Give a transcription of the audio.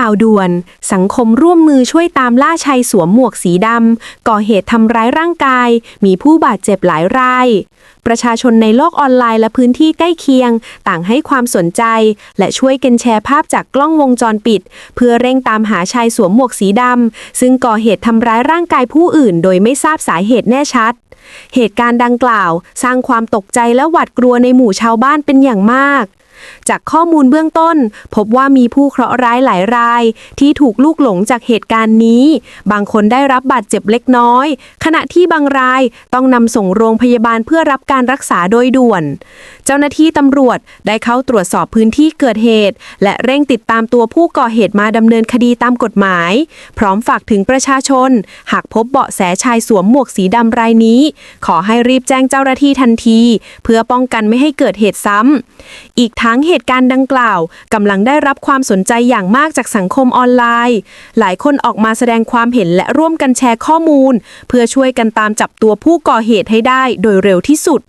ข่าวด่วน สังคมร่วมมือช่วยตามล่าชายสวมหมวกสีดำ ก่อเหตุทำร้ายร่างกาย มีผู้บาดเจ็บหลายราย ประชาชนในโลกออนไลน์และพื้นที่ใกล้เคียง ต่างให้ความสนใจ และช่วยกันแชร์ภาพจากกล้องวงจรปิด เพื่อเร่งตามหาชายสวมหมวกสีดำ ซึ่งก่อเหตุทำร้ายร่างกายผู้อื่น โดยไม่ทราบสาเหตุแน่ชัด เหตุการณ์ดังกล่าว สร้างความตกใจและหวาดกลัวในหมู่ชาวบ้านเป็นอย่างมาก จากข้อมูลเบื้องต้น พบว่ามีผู้เคราะห์ร้ายหลายราย ที่ถูกลูกหลงจากเหตุการณ์นี้ บางคนได้รับบาดเจ็บเล็กน้อย ขณะที่บางรายต้องนำส่งโรงพยาบาลเพื่อรับการรักษาโดยด่วน เจ้าหน้าที่ตำรวจได้เข้าตรวจสอบพื้นที่เกิดเหตุ และเร่งติดตามตัวผู้ก่อเหตุมาดำเนินคดีตามกฎหมาย พร้อมฝากถึงประชาชน หากพบเบาะแสชายสวมหมวกสีดำรายนี้ ขอให้รีบแจ้งเจ้าหน้าที่ทันที เพื่อป้องกันไม่ให้เกิดเหตุซ้ำอีกทั้งเหตุการณ์ดังกล่าวกำลังได้รับความสนใจอย่างมากจากสังคมออนไลน์ หลายคนออกมาแสดงความเห็นและร่วมกันแชร์ข้อมูล เพื่อช่วยกันตามจับตัวผู้ก่อเหตุให้ได้โดยเร็วที่สุด